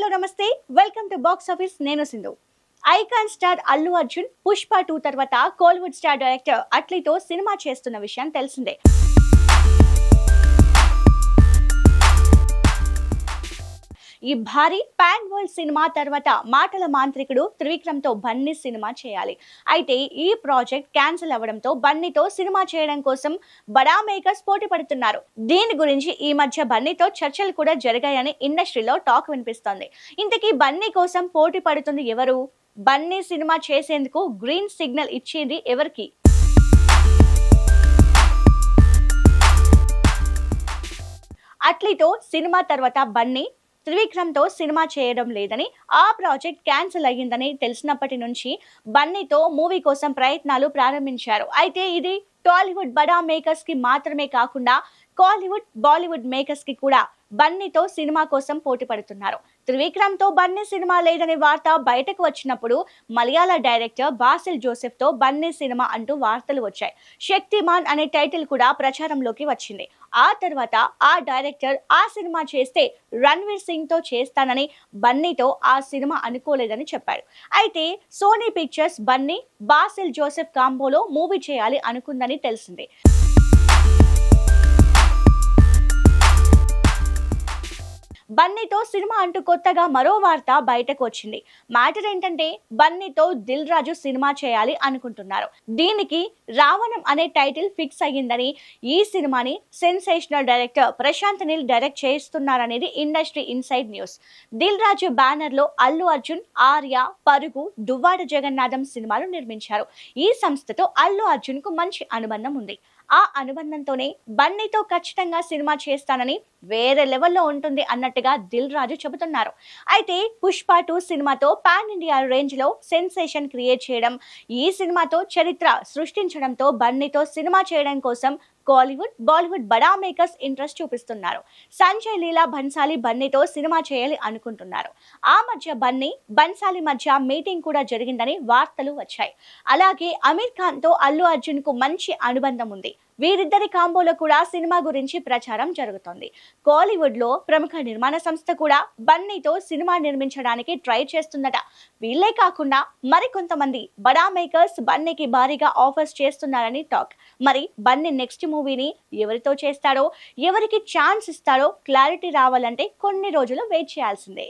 Hello నమస్తే. Welcome to box office నేను Sindhu. Icon star Allu Arjun Pushpa two తర్వాత Kollywood star director అట్లీతో cinema చేస్తున్న విషయం తెలిసిందే. ఈ భారీ పాన్ వరల్డ్ సినిమా తర్వాత మాటల మాంత్రికుడు త్రివిక్రమ్తో బన్నీ సినిమా చేయాలి. అయితే ఈ ప్రాజెక్ట్ క్యాన్సిల్ అవ్వడంతో బన్నీతో సినిమా చేయడం కోసం బడా మేకర్స్ పోటీ పడుతున్నారు. దీని గురించి ఈ మధ్య బన్నీతో చర్చలు కూడా జరిగాయని ఇండస్ట్రీలో టాక్ వినిపిస్తోంది. ఇంతకీ బన్నీ కోసం పోటీ పడుతుంది ఎవరు? బన్నీ సినిమా చేసేందుకు గ్రీన్ సిగ్నల్ ఇచ్చింది ఎవరికి? అట్లీతో సినిమా తర్వాత బన్నీ త్రివిక్రమ్తో సినిమా చేయడం లేదని ఆ ప్రాజెక్ట్ క్యాన్సిల్ అయ్యిందని తెలిసినప్పటి నుంచి బన్నీతో మూవీ కోసం ప్రయత్నాలు ప్రారంభించారు. అయితే ఇది టాలీవుడ్ బడా మేకర్స్కి మాత్రమే కాకుండా కాలీవుడ్ బాలీవుడ్ మేకర్స్కి కూడా బన్నీతో సినిమా కోసం పోటీ పడుతున్నారు. త్రివిక్రమ్తో బన్నీ సినిమా లేదనే వార్త బయటకు వచ్చినప్పుడు మలయాళ డైరెక్టర్ బాసిల్ జోసెఫ్తో బన్నీ సినిమా అంటూ వార్తలు వచ్చాయి. శక్తిమాన్ అనే టైటిల్ కూడా ప్రచారంలోకి వచ్చింది. ఆ తర్వాత ఆ డైరెక్టర్ ఆ సినిమా చేస్తే రణ్వీర్ సింగ్తో చేస్తానని బన్నీతో ఆ సినిమా అనుకోలేదని చెప్పాడు అయితే సోనీ పిక్చర్స్ బన్నీ బాసిల్ జోసెఫ్ కాంబోలో మూవీ చేయాలి అనుకుందని తెలిసింది. బన్నీతో సినిమా అంటూ కొత్తగా మరో వార్త బయటకు వచ్చింది. మ్యాటర్ ఏంటంటే బన్నీతో దిల్ రాజు సినిమా చేయాలి అనుకుంటున్నారు. దీనికి రావణం అనే టైటిల్ ఫిక్స్ అయ్యిందని ఈ సినిమాని sensational director Prashanth Neel direct చేస్తున్నారనేది industry inside news. Dil Raju బ్యానర్లో అల్లు అర్జున్ ఆర్య పరుగు దువ్వాడ జగన్నాథం సినిమాలు నిర్మించారు. ఈ సంస్థతో అల్లు అర్జున్కు మంచి అనుబంధం ఉంది. ఆ అనుబంధంతోనే బన్నీతో ఖచ్చితంగా సినిమా చేస్తానని వేరే లెవెల్లో ఉంటుంది అన్నట్టుగా దిల్ రాజు చెబుతున్నారు. అయితే పుష్ప టూ సినిమాతో పాన్ ఇండియా రేంజ్లో సెన్సేషన్ క్రియేట్ చేయడం ఈ సినిమాతో చరిత్ర సృష్టించడంతో బన్నీతో సినిమా చేయడం కోసం కోలీవుడ్ బాలీవుడ్ బడా మేకర్స్ ఇంట్రెస్ట్ చూపిస్తున్నారు. సంజయ్ లీలా బన్సాలి బన్నీతో సినిమా చేయాలి అనుకుంటున్నారు. ఆ మధ్య బన్నీ బన్సాలి మధ్య మీటింగ్ కూడా జరిగిందని వార్తలు వచ్చాయి. అలాగే అమీర్ ఖాన్తో అల్లు అర్జున్కు మంచి అనుబంధం ఉంది. వీరిద్దరి కాంబోలో కూడా సినిమా గురించి ప్రచారం జరుగుతోంది. కాలీవుడ్లో ప్రముఖ నిర్మాణ సంస్థ కూడా బన్నీతో సినిమా నిర్మించడానికి ట్రై చేస్తుందట. వీళ్ళే కాకుండా మరికొంతమంది బడా మేకర్స్ బన్నీకి భారీగా ఆఫర్స్ చేస్తున్నారని టాక్. మరి బన్నీ నెక్స్ట్ మూవీని ఎవరితో చేస్తాడో ఎవరికి ఛాన్స్ ఇస్తాడో క్లారిటీ రావాలంటే కొన్ని రోజులు వెయిట్ చేయాల్సిందే.